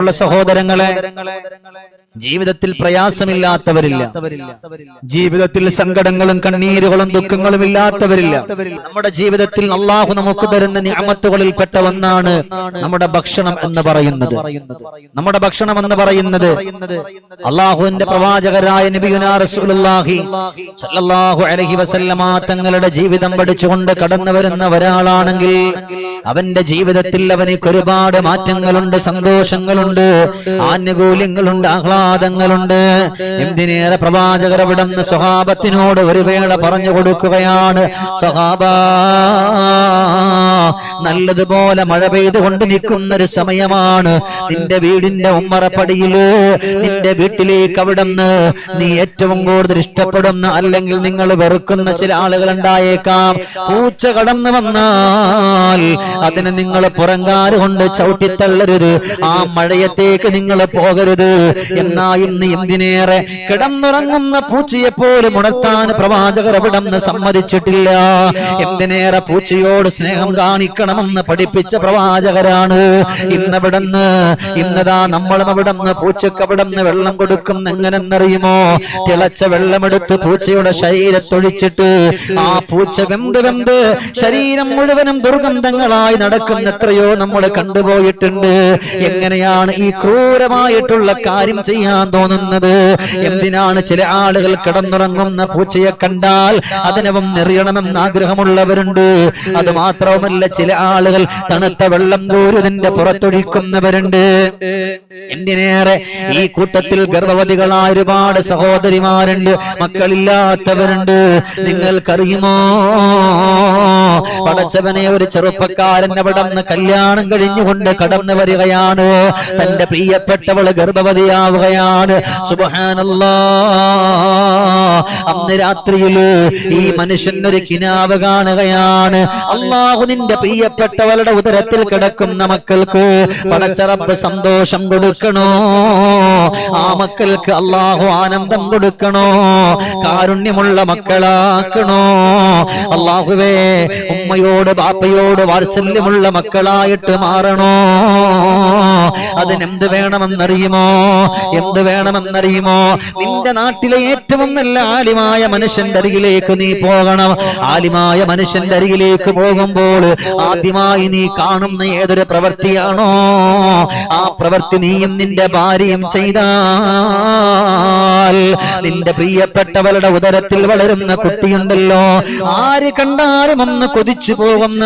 ഉള്ള സഹോദരങ്ങളെ ജീവിതത്തിൽ പ്രയാസമില്ലാത്തവരില്ല. ജീവിതത്തിൽ സങ്കടങ്ങളും കണ്ണീരുകളും ദുഃഖങ്ങളും ഇല്ലാത്തവരില്ല. നമ്മുടെ ജീവിതത്തിൽ അള്ളാഹു നമുക്ക് തരുന്ന നിയമത്തുകളിൽ പെട്ട ഒന്നാണ് നമ്മുടെ ഭക്ഷണം എന്ന് പറയുന്നത്. നമ്മുടെ ഭക്ഷണം എന്ന് പറയുന്നത് അള്ളാഹുവിന്റെ പ്രവാചകരായ അലൈഹി വസല്ലമ തങ്ങളുടെ ജീവിതം പഠിച്ചുകൊണ്ട് കടന്നു വരുന്ന ഒരാളാണെങ്കിൽ അവന്റെ ജീവിതത്തിൽ അവനക്ക് ഒരുപാട് മാറ്റങ്ങളുണ്ട് സന്തോഷങ്ങളുണ്ട്. ആനുകൂല്യങ്ങളുണ്ട് ആഹ്ലാദങ്ങളുണ്ട്. എന്തിനേറെ പ്രവാചകർ അവിടെ നിന്ന് സ്വഹാബത്തിനോട് ഒരു വേള പറഞ്ഞു കൊടുക്കുകയാണ്. സ്വഹാബ നല്ലതുപോലെ മഴ പെയ്തുകൊണ്ട് നിൽക്കുന്ന ഒരു സമയമാണ്. നിന്റെ വീടിന്റെ ഉമ്മറപ്പടിയിൽ നിന്റെ വീട്ടിലേക്ക് അവിടെ നീ ഏറ്റവും കൂടുതൽ ഇഷ്ടപ്പെടുന്ന അല്ലെങ്കിൽ നിങ്ങൾ വെറുക്കുന്ന ചില ആളുകൾ ഉണ്ടായേക്കാം. പൂച്ച കടന്നു വന്നാൽ അതിന് നിങ്ങൾ പുറങ്കാൽ കൊണ്ട് ചവിട്ടിത്തള്ളരുത്. ആ മഴയത്തേക്ക് നിങ്ങൾ പോകരുത്. എന്നാ ഇന്ന് എന്തിനേറെ കിടന്നുറങ്ങുന്ന പൂച്ചയെ പോലും ഉണർത്താൻ പ്രവാചകർ അവിടുന്ന് സമ്മതിച്ചിട്ടില്ല. എന്തിനേറെ പൂച്ചയോട് സ്നേഹം കാണിക്കണമെന്ന് പഠിപ്പിച്ച പ്രവാചകരാണ്. ഇന്നവിടുന്ന് ഇന്നതാ നമ്മളും അവിടെന്ന് പൂച്ചക്ക് അവിടെന്ന് വെള്ളം കൊടുക്കും എങ്ങനെന്നറിയുമോ? തിളച്ച വെള്ളമെടുത്ത് പൂച്ചയുടെ ശരീരത്തൊഴിച്ചിട്ട് ആ പൂച്ച വെന്ത് വെന്ത് ശരീരം മുഴുവനും ദുർഗന്ധങ്ങളായി നടക്കുന്ന എത്രയോ നമ്മൾ കണ്ടുപോയിട്ടുണ്ട്. എങ്ങനെയാണ് ഈ ക്രൂരമായിട്ടുള്ള കാര്യം ചെയ്യാൻ തോന്നുന്നത്? എന്തിനാണ് ചില ആളുകൾ കിടന്നുറങ്ങുന്ന പൂച്ചയെ കണ്ടാൽ അതിനവം നെറിയണമെന്ന് ആഗ്രഹമുള്ളവരുണ്ട്. അത് മാത്രവുമല്ല ചില ആളുകൾ തണുത്ത വെള്ളം കോരുതിന്റെ പുറത്തൊഴിക്കുന്നവരുണ്ട്. എന്തിനേറെ? ഈ കൂട്ടത്തിൽ ഗർഭവതികളായ ഒരുപാട് സഹോദരിമാരുണ്ട് മക്കളില്ലാത്തവരുണ്ട്. നിങ്ങൾക്കറിയുമോ? പടച്ചവനെ ഒരു ചെറുപ്പക്കാരൻ അവിടെ നിന്ന് കല്യാണം കഴിഞ്ഞുകൊണ്ട് കടന്നു വരികയാണ്. തന്റെ പ്രിയപ്പെട്ടവൾ ഗർഭവതിയാവുകയാണ്. അന്ന് രാത്രിയിൽ ഈ മനുഷ്യൻ ഒരു കിനാവ് കാണുകയാണ്. അള്ളാഹു നിന്റെ പ്രിയപ്പെട്ടവളുടെ ഉദരത്തിൽ കിടക്കുന്ന മക്കൾക്ക് പടച്ചറപ്പ് സന്തോഷം കൊടുക്കണോ? ആ മക്കൾക്ക് അള്ളാഹു ആനന്ദം കൊടുക്കണോ? കാരുണ്യമുള്ള മക്കളാക്കണോ? അള്ളാഹുവേ ഉമ്മയോട് ബാപ്പയോട് വാത്സല്യമുള്ള മക്കളായിട്ട് മാറണോ? അതിനെന്ത് വേണമെന്നറിയുമോ? എന്ത് വേണമെന്നറിയുമോ? നിന്റെ നാട്ടിലെ ഏറ്റവും നല്ല ആലിമായ മനുഷ്യന്റെ അരികിലേക്ക് നീ പോകണം. ആലിമായ മനുഷ്യന്റെ അരികിലേക്ക് പോകുമ്പോൾ ആദ്യമായി നീ കാണുന്ന ഏതൊരു പ്രവൃത്തിയാണോ? ആ പ്രവൃത്തി നീയും നിന്റെ ഭാര്യയും ചെയ്താൽ നിന്റെ പ്രിയപ്പെട്ടവളുടെ ഉദരത്തിൽ വളരുന്ന കുട്ടിയുണ്ടല്ലോ. ആര് കണ്ടാലും ഒന്ന് കൊതിച്ചു പോകുന്ന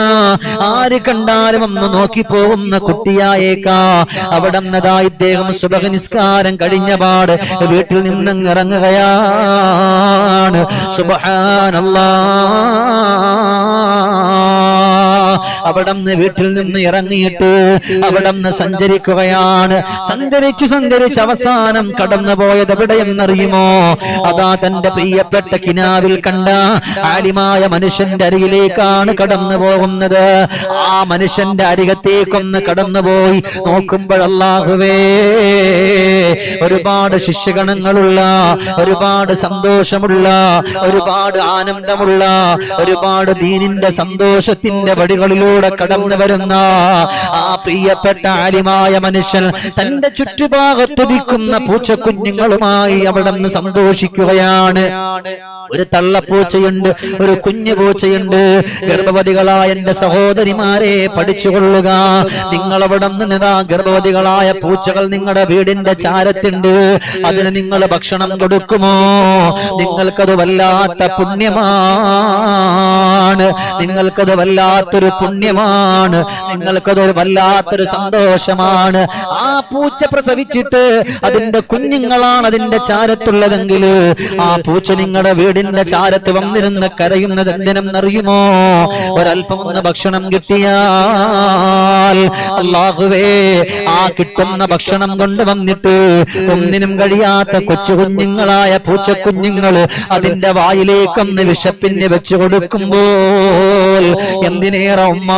ആര് കണ്ടാലും ഒന്ന് നോക്കി പോകുന്ന കുട്ടിയായേക്കാ. അവിടെ നിന്നതാ ഇദ്ദേഹം സുബഹ നിസ്കാരം കഴിഞ്ഞ പാട് വീട്ടിൽ നിന്നങ്ങ് ഇറങ്ങുകയാണ്. സുബഹാനല്ലാ. അവിടെ നിന്ന് വീട്ടിൽ നിന്ന് ഇറങ്ങിയിട്ട് അവിടെ നിന്ന് സഞ്ചരിക്കുകയാണ്. സഞ്ചരിച്ചു സഞ്ചരിച്ച് അവസാനം കടന്നു പോയത് എവിടെയെന്നറിയുമോ? അതാ തന്റെ പ്രിയപ്പെട്ട കിനാവിൽ കണ്ട ആലിമായ മനുഷ്യന്റെ അരികിലേക്കാണ് കടന്നു പോകുന്നത് ആ മനുഷ്യന്റെ അരികത്തേക്കൊന്ന് കടന്നുപോയി നോക്കുമ്പോഴല്ലാഹുവേ ഒരുപാട് ശിഷ്യഗണങ്ങളുള്ള ഒരുപാട് സന്തോഷമുള്ള ഒരുപാട് ആനന്ദമുള്ള ഒരുപാട് ദീനിന്റെ സന്തോഷത്തിന്റെ വടികളിലൂടെ കടന്നു വരുന്ന ആ പ്രിയപ്പെട്ട ആലിമായ മനുഷ്യൻ തന്റെ ചുറ്റുഭാഗത്തുടിക്കുന്ന പൂച്ചക്കുഞ്ഞുങ്ങളുമായി അവിടെ നിന്ന് സന്തോഷിക്കുകയാണ്. ഒരു തള്ളപ്പൂച്ചയുണ്ട് ഒരു കുഞ്ഞു പൂച്ചയുണ്ട് ഗർഭവതികളായ എന്റെ സഹോദരിമാരെ പഠിച്ചുകൊള്ളുക. നിങ്ങൾ അവിടെ നിന്ന് ഗർഭവതികളായ പൂച്ചകൾ നിങ്ങളുടെ വീടിന്റെ ചാരത്തുണ്ട്. അതിന് നിങ്ങൾ ഭക്ഷണം കൊടുക്കുമോ? നിങ്ങൾക്കത് വല്ലാത്ത പുണ്യമാണ് നിങ്ങൾക്കത് വല്ലാത്തൊരു പുണ്യമാണ്. നിങ്ങൾക്കതൊരു വല്ലാത്തൊരു സന്തോഷമാണ്. ആ പൂച്ച പ്രസവിച്ചിട്ട് അതിന്റെ കുഞ്ഞുങ്ങളാണ് അതിന്റെ ചാരത്തുള്ളതെങ്കിൽ ആ പൂച്ച നിങ്ങളുടെ വീടിന്റെ ചാരത്ത് വന്നിരുന്ന് കരയുന്നത് എന്തിനെന്നറിയുമോ? ഒരല്പം ഒന്ന് ഭക്ഷണം കിട്ടിയാൽ ആ കിട്ടുന്ന ഭക്ഷണം കൊണ്ട് വന്നിട്ട് ഒന്നിനും കഴിയാത്ത കൊച്ചു കുഞ്ഞുങ്ങളായ പൂച്ച പൂച്ചക്കുഞ്ഞുങ്ങൾ അതിന്റെ വായിലേക്കൊന്ന് വിശപ്പിന് വെച്ചു കൊടുക്കുമ്പോൾ എന്തിനേറെ ഉമ്മ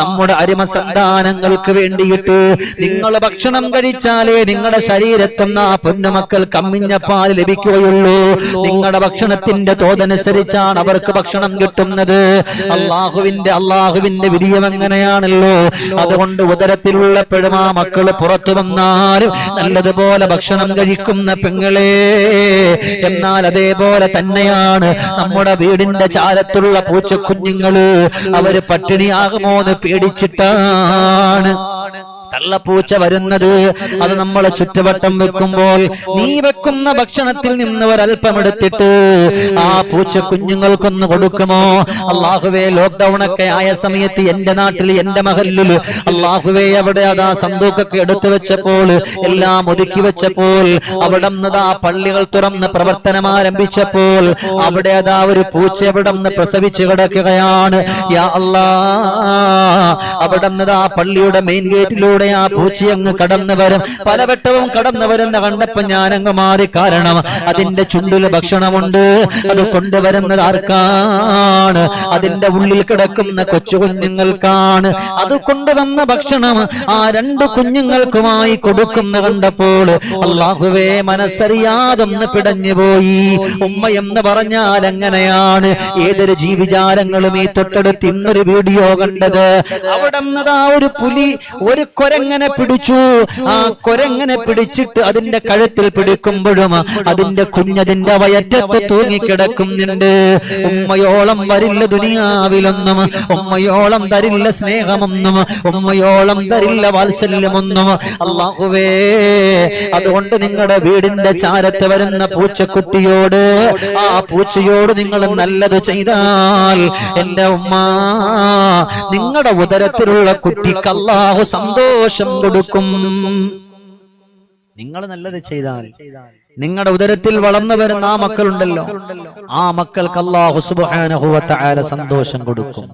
നമ്മുടെ അരിമ സന്താനങ്ങൾക്ക് വേണ്ടിയിട്ട് നിങ്ങൾ ഭക്ഷണം കഴിച്ചാലേ നിങ്ങളുടെ ശരീരത്തുന്ന പൊന്നുമക്കൾ കമ്മിഞ്ഞ പാൽ ലഭിക്കുകയുള്ളൂ. നിങ്ങളുടെ ഭക്ഷണത്തിന്റെ തോതനുസരിച്ചാണ് അവർക്ക് ഭക്ഷണം കിട്ടുന്നത്. അള്ളാഹുവിന്റെ അള്ളാഹുവിന്റെ വിധിയം എങ്ങനെയാണല്ലോ അതുകൊണ്ട് ഉദരത്തിലുള്ള പെഴുമാ മക്കൾ പുറത്തു വന്നാലും നല്ലതുപോലെ ഭക്ഷണം കഴിക്കുന്ന പെങ്ങളെ എന്നാൽ അതേപോലെ തന്നെയാണ് നമ്മുടെ വീടിന്റെ ചാലത്തുള്ള പൂച്ചക്കുഞ്ഞുങ്ങൾ. അവർ പട്ടിണിയാകുമോ എന്ന് പേടിച്ചിട്ടാണ്. തള്ളപ്പൂച്ച വരുന്നത്. അത് നമ്മളെ ചുറ്റുവട്ടം വെക്കുമ്പോൾ നീ വെക്കുന്ന ഭക്ഷണത്തിൽ നിന്ന് ഒരൽപ്പം എടുത്തിട്ട് ആ പൂച്ച കുഞ്ഞുങ്ങൾക്കൊന്ന് കൊടുക്കുമോ? അള്ളാഹുവേ ലോക്ക്ഡൌൺ ഒക്കെ ആയ സമയത്ത് എന്റെ നാട്ടിൽ എന്റെ മഹലിൽ അള്ളാഹുവേ അവിടെ അതാ സന്തൂക്കൊക്കെ എടുത്തു വെച്ചപ്പോൾ എല്ലാം ഒതുക്കി വെച്ചപ്പോൾ അവിടെ ആ പള്ളികൾ തുറന്ന് പ്രവർത്തനം ആരംഭിച്ചപ്പോൾ അവിടെ അതാ ഒരു പൂച്ച അവിടെ നിന്ന് പ്രസവിച്ചു കിടക്കുകയാണ്. യാ നിന്ന് അവിടെ ആ പള്ളിയുടെ മെയിൻ ഗേറ്റിലൂടെ ആ പൂച്ച അങ്ങ് കടന്നു വരും പലവട്ടവും കടന്നു വരുന്ന കണ്ടപ്പോ ഞാൻ അങ്ങ് മാറി കാരണം അതിന്റെ ചുണ്ടിൽ ഭക്ഷണമുണ്ട്. അത് കൊണ്ടുവരുന്നത് ആർക്കാണ്? അതിന്റെ ഉള്ളിൽ കിടക്കുന്ന കൊച്ചു കുഞ്ഞുങ്ങൾക്കാണ്. അത് കൊണ്ടുവന്ന ഭക്ഷണം ആ രണ്ട് കുഞ്ഞുങ്ങൾക്കുമായി കൊടുക്കുന്ന കണ്ടപ്പോൾ അള്ളാഹുവേ മനസ്സറിയാതൊന്ന് പിടഞ്ഞുപോയി. ഉമ്മ എന്ന് പറഞ്ഞാൽ എങ്ങനെയാണ്? ഏതൊരു ജീവിചാരങ്ങളും ഈ തൊട്ടടുത്ത് ഇന്നൊരു വീഡിയോ കണ്ടത്. അവിടെ ഒരു പുലി ഒരു കൊരങ്ങനെ പിടിച്ചു. ആ കൊരങ്ങനെ പിടിച്ചിട്ട് അതിന്റെ കഴുത്തിൽ പിടിക്കുമ്പോഴും അതിന്റെ കുഞ്ഞതിന്റെ വയറ്റത്ത് തൂങ്ങിക്കിടക്കുന്നുണ്ട്. ഉമ്മയോളം വരില്ല ദുനിയാവിലൊന്നും. ഉമ്മയോളം തരില്ല സ്നേഹമൊന്നും. ഉമ്മയോളം തരില്ല വാത്സല്യമൊന്നും. അള്ളാഹുവേ അതുകൊണ്ട് നിങ്ങളുടെ വീടിന്റെ ചാരത്ത് വരുന്ന പൂച്ചക്കുട്ടിയോട് ആ പൂച്ചയോട് നിങ്ങൾ നല്ലത് ചെയ്താൽ എന്റെ ഉമ്മ നിങ്ങളുടെ ഉദരത്തിലുള്ള കുട്ടിക്ക് അള്ളാഹു സന്തോഷം കൊടുക്കും. നിങ്ങൾ നല്ലത് ചെയ്താൽ നിങ്ങളുടെ ഉദരത്തിൽ വളർന്നു വരുന്ന ആ മക്കളുണ്ടല്ലോ. ആ മക്കൾക്ക് അള്ളാഹു തആല സന്തോഷം കൊടുക്കും.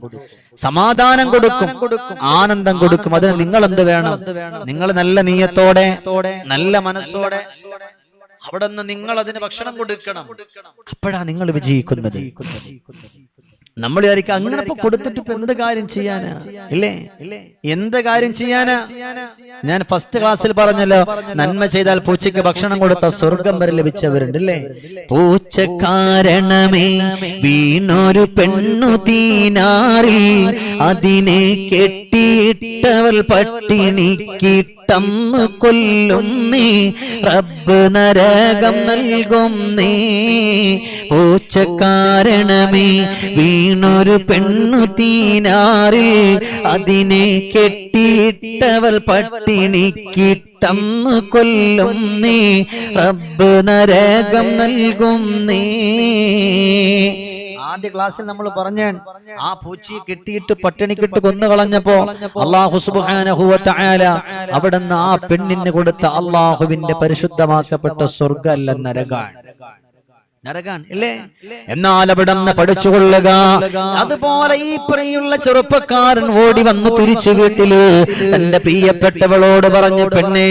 സമാധാനം കൊടുക്കും. ആനന്ദം കൊടുക്കും. അതിന് നിങ്ങൾ എന്ത് വേണം? നിങ്ങൾ നല്ല നീയത്തോടെ നല്ല മനസ്സോടെ അവിടെ നിന്ന് നിങ്ങൾ അതിന് ഭക്ഷണം കൊടുക്കണം. അപ്പോഴാ നിങ്ങൾ വിജയിക്കുന്നത്. നമ്മൾ വിചാരിക്കും അങ്ങനെ ഇപ്പൊ കൊടുത്തിട്ട് ഇപ്പൊ എന്ത് കാര്യം ചെയ്യാനാ? ഇല്ലേ? എന്ത് കാര്യം ചെയ്യാനാ? ഞാൻ ഫസ്റ്റ് ക്ലാസ്സിൽ പറഞ്ഞല്ലോ നന്മ ചെയ്താൽ പൂച്ചയ്ക്ക് ഭക്ഷണം കൊടുത്ത സ്വർഗം വരെ ലഭിച്ചവരുണ്ട് അല്ലേ പൂച്ച കാരണമേ വീണൊരു പെണ്ണു തീനാറിൽ അതിനെ കെട്ടിയിട്ടവൾ പട്ടിണിക്കിട്ടന്ന് കൊല്ലും നീ. റബ്ബ് നരകം നൽകും നീ. പൂച്ച കാരണമേ വീണൊരു പെണ്ണു തീനാറിൽ അതിനെ കെട്ടിയിട്ടവൾ പട്ടിണിക്കിട്ടന്ന് കൊല്ലും നീ. റബ്ബ് നരകം നൽകും നീ. ആദ്യ ക്ലാസ്സിൽ നമ്മൾ പറഞ്ഞ ആ പൂച്ചയെ കെട്ടിയിട്ട് പട്ടിണിക്കിട്ട് കൊന്നു കളഞ്ഞപ്പോ അള്ളാഹു തആല അവിടുന്ന് ആ പെണ്ണിന് കൊടുത്ത അള്ളാഹുവിന്റെ പരിശുദ്ധമാക്കപ്പെട്ട സ്വർഗല്ല നരകാണ്. എന്നാൽ അവിടെ നിന്ന് പഠിച്ചുകൊള്ളുക അതുപോലെ ഈ പ്രിയുള്ള ചെറുപ്പക്കാരൻ ഓടി വന്നു തിരിച്ചു വീട്ടിൽ തന്റെ പ്രിയപ്പെട്ടവളോട് പറഞ്ഞു പെണ്ണേ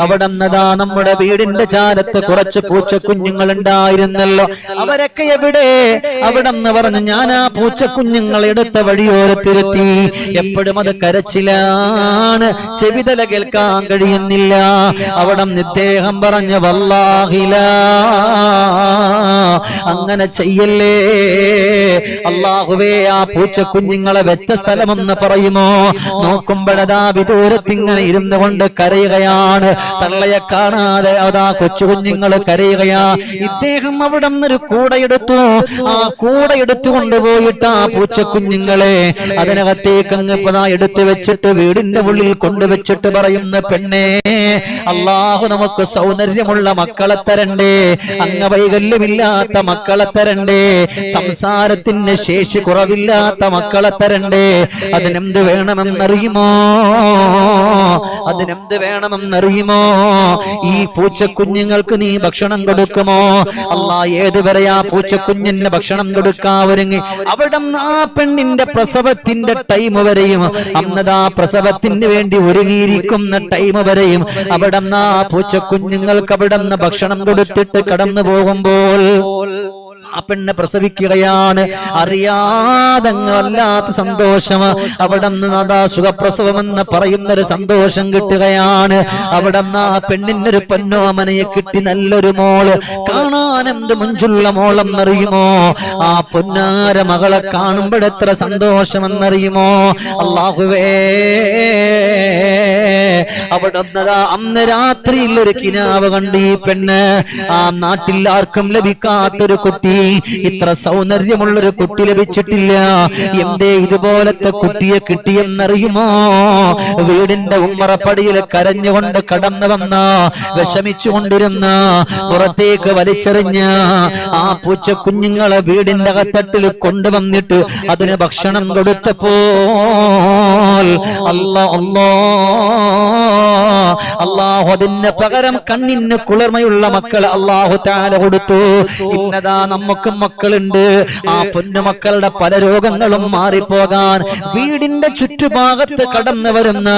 അവിടെ നിന്നതാ നമ്മുടെ വീടിന്റെ ചാരത്ത് കുറച്ച് പൂച്ചക്കുഞ്ഞുങ്ങൾ ഉണ്ടായിരുന്നല്ലോ. അവരൊക്കെ എവിടെ? അവിടെ നിന്ന് പറഞ്ഞു ഞാൻ ആ പൂച്ചക്കുഞ്ഞുങ്ങൾ എടുത്ത വഴിയോരത്തിരുത്തി. എപ്പോഴും അത് കരച്ചിലാണ്. ചെവിതല കേൾക്കാൻ കഴിയുന്നില്ല. അവിടം നിന്ന് ഇദ്ദേഹം പറഞ്ഞ വല്ലാഹില അങ്ങനെ ചെയ്യല്ലേ? അള്ളാഹുവേ ആ പൂച്ചക്കുഞ്ഞുങ്ങളെ വെച്ച സ്ഥലമെന്ന് പറയുമോ? നോക്കുമ്പോഴതാ വിദൂരത്തിങ്ങനെ ഇരുന്നു കൊണ്ട് കരയുകയാണ്. തള്ളയെ കാണാതെ അതാ കൊച്ചുകുഞ്ഞുങ്ങൾ കരയുകയാ. ഇദ്ദേഹം അവിടെ നിന്നൊരു കൂടയെടുത്തു. ആ കൂട എടുത്തു കൊണ്ടുപോയിട്ട് ആ പൂച്ചക്കുഞ്ഞുങ്ങളെ അതിനകത്തേക്ക് അങ്ങ് എടുത്തു വെച്ചിട്ട് വീടിന്റെ ഉള്ളിൽ കൊണ്ടുവച്ചിട്ട് പറയുന്ന പെണ്ണേ അള്ളാഹു നമുക്ക് സൗന്ദര്യമുള്ള മക്കളെ തരണ്ടേ അംഗവൈകല്യമില്ലാത്ത മക്കളെ തരണ്ടേ സംസാരത്തിന് ശേഷി കുറവില്ലാത്ത മക്കളെ തരണ്ടേ അതിനെന്ത് വേണമെന്നറിയുമോ? അതിനെന്ത് വേണമെന്നറിയുമോ? ഈ പൂച്ചക്കുഞ്ഞുങ്ങൾക്ക് നീ ഭക്ഷണം കൊടുക്കുമോ? അല്ലാ ഏതുവരെ ആ പൂച്ചക്കുഞ്ഞിന് ഭക്ഷണം കൊടുക്കാവരുങ്ങി? അവിടെ ആ പെണ്ണിന്റെ പ്രസവത്തിന്റെ ടൈം വരെയും അന്നതാ പ്രസവത്തിന് വേണ്ടി ഒരുങ്ങിയിരിക്കുന്ന ടൈം വരെയും അവിടെ ആ പൂച്ചക്കുഞ്ഞുങ്ങൾക്ക് അവിടെ ഭക്ഷണം കൊടുത്തിട്ട് കടന്നു പോകുമ്പോൾ ആ പെണ്ണ് പ്രസവിക്കുകയാണ്. അറിയാതെ വല്ലാത്ത സന്തോഷം. അവിടെ അതാ സുഖപ്രസവം എന്ന് പറയുന്ന ഒരു സന്തോഷം കിട്ടുകയാണ്. അവിടെ ആ പെണ്ണിനൊരു പൊന്നോമനയെ കിട്ടി നല്ലൊരു മോൾ. കാണാൻ എന്ത് മുഞ്ചുള്ള മോളെന്നറിയുമോ? ആ പൊന്നാര മകളെ കാണുമ്പോഴെത്ര സന്തോഷമെന്നറിയുമോ? അള്ളാഹുവേ അവിടെ അന്ന് രാത്രിയിൽ ഒരു കിനാവ് കണ്ട് ഈ പെണ്ണ്. ആ നാട്ടിൽ ആർക്കും ലഭിക്കാത്തൊരു കുട്ടി ഇത്ര സൗന്ദര്യമുള്ളൊരു കുട്ടി ലഭിച്ചിട്ടില്ല. എന്തേ ഇതുപോലത്തെ കുട്ടിയെ കിട്ടിയെന്നറിയുമോ? വീടിന്റെ ഉമ്മറപ്പടിയിൽ കരഞ്ഞുകൊണ്ട് കടന്നു വന്ന വിഷമിച്ചു കൊണ്ടിരുന്ന പുറത്തേക്ക് വലിച്ചെറിഞ്ഞ ആ പൂച്ച കുഞ്ഞുങ്ങളെ വീടിന്റെ അകത്തട്ടിൽ കൊണ്ടുവന്നിട്ട് അതിന് ഭക്ഷണം കൊടുത്തപ്പോൾ അല്ല അല്ലാ അള്ളാഹു അതിന് പകരം കണ്ണിന് കുളിർമയുള്ള മക്കൾ അള്ളാഹു താല കൊടുത്തു. ഇന്നതാ നമുക്ക് മക്കളുണ്ട്. ആ പൊന്നു മക്കളുടെ പല രോഗങ്ങളും മാറിപ്പോകാൻ വീടിന്റെ ചുറ്റുഭാഗത്ത് കടന്നു വരുന്ന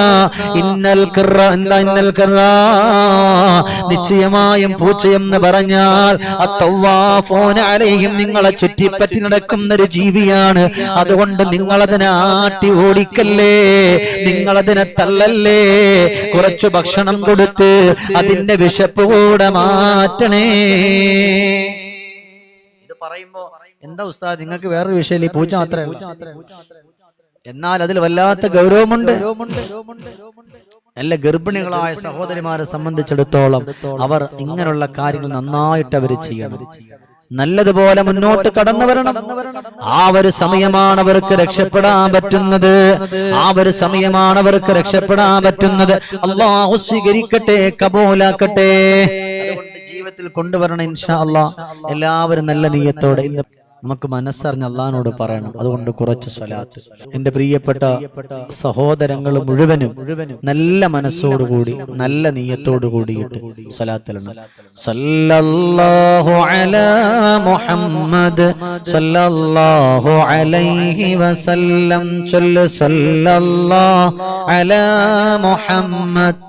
ഇന്നൽ ഇന്നൽ നിശ്ചയമായും പൂച്ചയെന്ന് പറഞ്ഞാൽ അത്തവ്വാഫോനാലെയും നിങ്ങളെ ചുറ്റിപ്പറ്റി നടക്കുന്ന ഒരു ജീവിയാണ്. അതുകൊണ്ട് നിങ്ങളതിനെ ആട്ടി ഓടിക്കല്ലേ? നിങ്ങളതിനെ തള്ളല്ലേ? കുറച്ചു ഭക്ഷണം കൊടുത്ത് അതിന്റെ വിശപ്പ് കൂടെ മാറ്റണേ. ഇത് പറയുമ്പോ എന്താ ഉസ്താദ് നിങ്ങൾക്ക് വേറൊരു വിഷയം ഈ പൂജ മാത്രമേ. എന്നാൽ അതിൽ വല്ലാത്ത ഗൗരവമുണ്ട്. നല്ല ഗർഭിണികളായ സഹോദരിമാരെ സംബന്ധിച്ചിടത്തോളം അവർ ഇങ്ങനെയുള്ള കാര്യങ്ങൾ നന്നായിട്ട് അവർ ചെയ്യണം. നല്ലതുപോലെ മുന്നോട്ട് കടന്നു വരണം. ആ ഒരു സമയമാണ് അവർക്ക് രക്ഷപ്പെടാൻ പറ്റുന്നത്. ആ ഒരു സമയമാണ് അവർക്ക് രക്ഷപ്പെടാൻ പറ്റുന്നത്. അള്ളാഹു സ്വീകരിക്കട്ടെ കബൂലാക്കട്ടെ. ജീവിതത്തിൽ കൊണ്ടുവരണം ഇൻഷാ അള്ളാ. എല്ലാവരും നല്ല നീയത്തോടെ ഇന്ന് നമുക്ക് മനസ്സറിഞ്ഞ് അള്ളഹാനോട് പറയണം. അതുകൊണ്ട് കുറച്ച് സ്വലാത്ത്. എന്റെ പ്രിയപ്പെട്ട സഹോദരങ്ങൾ മുഴുവനും നല്ല മനസ്സോടുകൂടി നല്ല നീയത്തോടു കൂടിയിട്ട് സ്വലാത്തിലുണ്ട് സല്ലല്ലാഹു അലാ മുഹമ്മദ് സല്ലല്ലാഹു അലൈഹി വസല്ലം ചൊല്ല് സല്ലല്ലാഹു അലാ മുഹമ്മദ്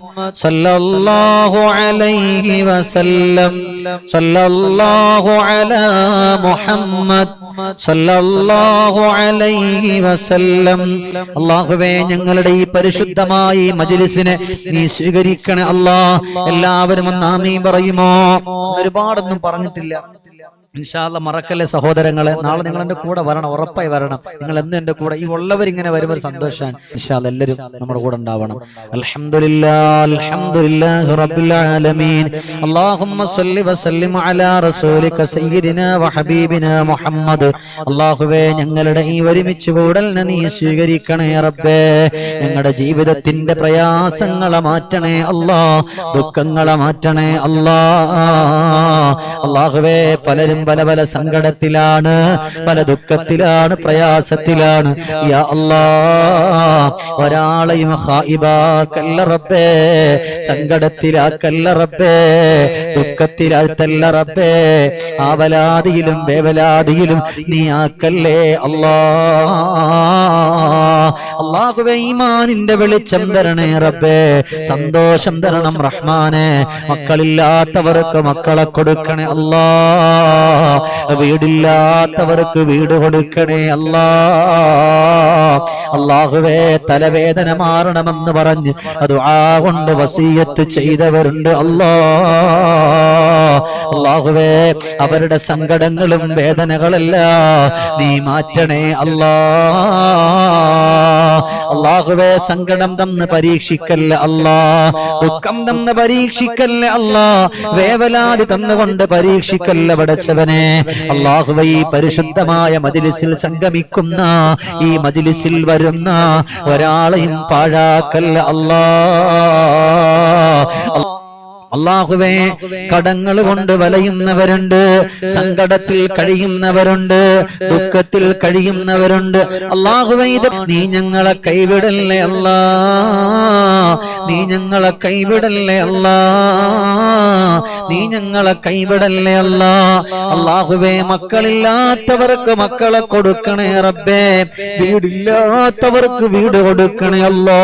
സല്ലല്ലാഹു അലൈഹി വസല്ലം. സല്ലല്ലാഹു അലാ മുഹമ്മദ് സല്ലല്ലാഹു അലൈഹി വസല്ലം. അല്ലാഹുവേ ഞങ്ങളുടെ ഈ പരിശുദ്ധമായ ഈ മജ്ലിസിനെ നീ സ്വീകരിക്കണേ അല്ലാഹ്. എല്ലാവരും ഒന്ന് ആമീൻ പറയുമോ? ഒരുപാടൊന്നും പറഞ്ഞിട്ടില്ല. ഇൻഷാല്ല മറക്കല്ലേ സഹോദരങ്ങളെ. നാളെ നിങ്ങൾ എന്റെ കൂടെ വരണം ഉറപ്പായി വരണം. നിങ്ങൾ എന്ന് എന്റെ കൂടെ ഈ ഉള്ളവർ ഇങ്ങനെ വരുമ്പോൾ സന്തോഷം. സന്തോഷമാണ് ഇൻഷാല്ല എല്ലാവരും നമ്മുടെ കൂടെ ഉണ്ടാവണം. ഞങ്ങളുടെ ഈ ഒരുമിച്ച് കൂടലിനെ നീ സ്വീകരിക്കണേ റബ്ബേ. ഞങ്ങളുടെ ജീവിതത്തിന്റെ പ്രയാസങ്ങളെ മാറ്റണേ അല്ലാ ദുഃഖങ്ങളെ മാറ്റണേ അല്ലാ അള്ളാഹുവേ പലരും പല പല സങ്കടത്തിലാണ് പല ദുഃഖത്തിലാണ് പ്രയാസത്തിലാണ്. യാ അല്ലാ ഒരാളെയും ഹായിബാക്കല്ല റബ്ബേ സങ്കടത്തിലാക്കല്ല റബ്ബേ ദുഃഖത്തിലാഴ്ത്തല്ല റബ്ബേ ആവലാതിയിലും വേവലാതിയിലും നീ ആക്കല്ലേ അല്ലാ. അള്ളാഹുവേ ഈമാനിന്റെ വെളിച്ചം തരണേ റബ്ബേ സന്തോഷം തരണം റഹ്മാനെ മക്കളില്ലാത്തവർക്ക് മക്കളെ കൊടുക്കണേ അല്ലാ. വീടില്ലാത്തവർക്ക് വീട് കൊടുക്കണേ അല്ലാ. അള്ളാഹുവേ തലവേദന മാറണമെന്ന് പറഞ്ഞ് അത് ആ കൊണ്ട് വസീയത്ത് ചെയ്തവരുണ്ട് അല്ലാ. അള്ളാഹുവേ അവരുടെ സങ്കടങ്ങളും വേദനകളല്ല നീ മാറ്റണേ അല്ലാ. അള്ളാഹുവേ സങ്കടം തന്ന് പരീക്ഷിക്കല്ല അല്ലാ. ദുഃഖം തന്ന് പരീക്ഷിക്കല്ല അല്ലാ. വേവലാതി തന്നുകൊണ്ട് പരീക്ഷിക്കല്ല പടച്ചവനെ അള്ളാഹുവൈ പരിശുദ്ധമായ മതിലിസിൽ സംഗമിക്കുന്ന ഈ മതിലിസിൽ വരുന്ന ഒരാളെയും പാഴാക്കല്ല അല്ലാ. അള്ളാഹുവേ കടങ്ങൾ കൊണ്ട് വലയുന്നവരുണ്ട് സങ്കടത്തിൽ കഴിയുന്നവരുണ്ട് ദുഃഖത്തിൽ കഴിയുന്നവരുണ്ട്. അള്ളാഹുവേ ഇത് നീ ഞങ്ങളെ കൈവിടല്ലേ അല്ലാ. നീ ഞങ്ങളെ കൈവിടല്ലേ അല്ലാ? നീ ഞങ്ങളെ കൈവിടല്ലേ അല്ലാ? അള്ളാഹുവേ മക്കളില്ലാത്തവർക്ക് മക്കളെ കൊടുക്കണേ റബ്ബേ. വീടില്ലാത്തവർക്ക് വീട് കൊടുക്കണേ അല്ലോ.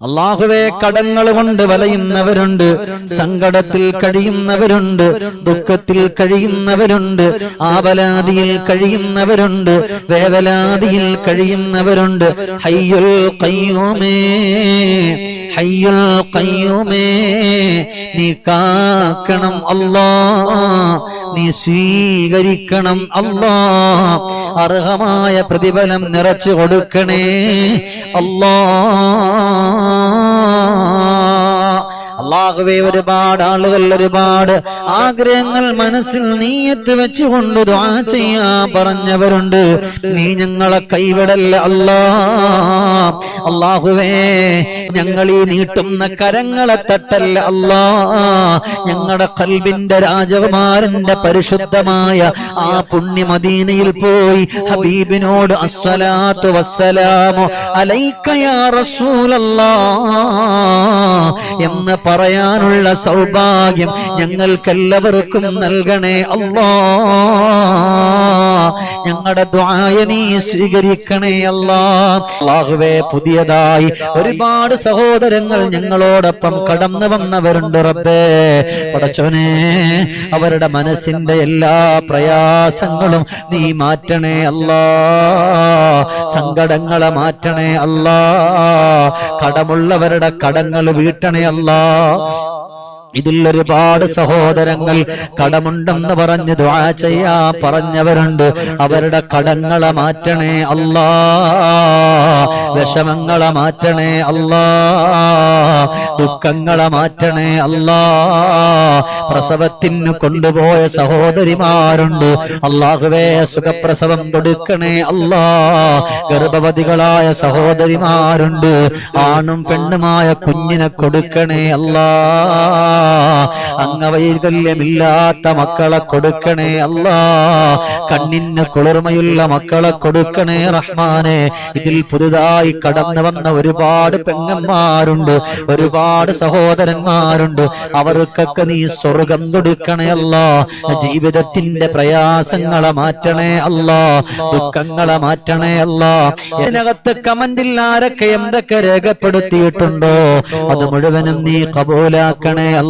അള്ളാഹുവെ കടങ്ങൾ കൊണ്ട് വലയുന്നവരുണ്ട് സങ്കടത്തിൽ കഴിയുന്നവരുണ്ട് ദുഃഖത്തിൽ കഴിയുന്നവരുണ്ട് ആവലാതിയിൽ കഴിയുന്നവരുണ്ട് വേവലാതിയിൽ കഴിയുന്നവരുണ്ട്. ഹയ്യുൽ കയ്യൂമേ ഹയ്യുൽ കയ്യൂമേ നീ കാക്കണം അല്ലാ നീ സ്വീകരിക്കണം അല്ലാ അർഹമായ പ്രതിഫലം നിറച്ചു കൊടുക്കണേ അല്ലാ. Allah അള്ളാഹുവെ ഒരുപാട് ആളുകൾ ഒരുപാട് ആഗ്രഹങ്ങൾ മനസ്സിൽ നീയത്ത് വെച്ചുകൊണ്ട് ചെയ്യാ പറഞ്ഞവരുണ്ട്. നീ ഞങ്ങളെ കൈവിടല്ല അല്ലാ. അള്ളാഹുവേ ഞങ്ങൾ ഈ നീട്ടുന്ന കരങ്ങളെ തട്ടല്ല അല്ലാ. ഞങ്ങളുടെ കൽബിന്റെ രാജകുമാരന്റെ പരിശുദ്ധമായ ആ പുണ്യമദീനയിൽ പോയി ഹബീബിനോട് അസ്വലാത്തു വസ്സലാമു അലൈക യാ റസൂലല്ലാ. എന്ന് പറയാനുള്ള സൗഭാഗ്യം ഞങ്ങൾക്കെല്ലാവർക്കും നൽകണേ അല്ലാ ഞങ്ങളുടെ ദ്വായ നീ സ്വീകരിക്കണേ അല്ലാ അള്ളാഹുവേ പുതിയതായി ഒരുപാട് സഹോദരങ്ങൾ ഞങ്ങളോടൊപ്പം കടന്നു വന്നവരുണ്ട് റബ്ബേ. പടച്ചവനെ അവരുടെ മനസ്സിന്റെ എല്ലാ പ്രയാസങ്ങളും നീ മാറ്റണേ അല്ലാ സങ്കടങ്ങളെ മാറ്റണേ അല്ലാ കടമുള്ളവരുടെ കടങ്ങൾ വീട്ടണേ അല്ലാ ഇതിൽ ഒരുപാട് സഹോദരങ്ങൾ കടമുണ്ടെന്ന് പറഞ്ഞ് ദ്വാ ചെയ്യാ പറഞ്ഞവരുണ്ട്. അവരുടെ കടങ്ങളെ മാറ്റണേ അല്ലാ വിഷമങ്ങളെ മാറ്റണേ അല്ലാ ദുഃഖങ്ങളെ മാറ്റണേ അല്ലാ പ്രസവത്തിന് കൊണ്ടുപോയ സഹോദരിമാരുണ്ട്. അള്ളാഹുവേ സുഖപ്രസവം കൊടുക്കണേ അല്ലാ ഗർഭവതികളായ സഹോദരിമാരുണ്ട്. ആണും പെണ്ണുമായ കുഞ്ഞിനെ കൊടുക്കണേ അല്ലാ അംഗവൈകല്യമില്ലാത്ത മക്കളെ കൊടുക്കണേ അല്ലാ. കണ്ണിന് കുളിർമയുള്ള മക്കളെ കൊടുക്കണേ റഹ്മാനെ. ഇതിൽ പുതുതായി കടന്നു വന്ന ഒരുപാട് പെങ്ങന്മാരുണ്ട് ഒരുപാട് സഹോദരന്മാരുണ്ട്. അവർക്കൊക്കെ നീ സ്വർഗം കൊടുക്കണേ അല്ല. ജീവിതത്തിന്റെ പ്രയാസങ്ങളെ മാറ്റണേ അല്ല. ദുഃഖങ്ങളെ മാറ്റണേ അല്ല. ഇതിനകത്ത് കമന്റിൽ ആരൊക്കെ എന്തൊക്കെ രേഖപ്പെടുത്തിയിട്ടുണ്ടോ? അത് മുഴുവനും നീ കബൂലാക്കണേ അല്ലാ.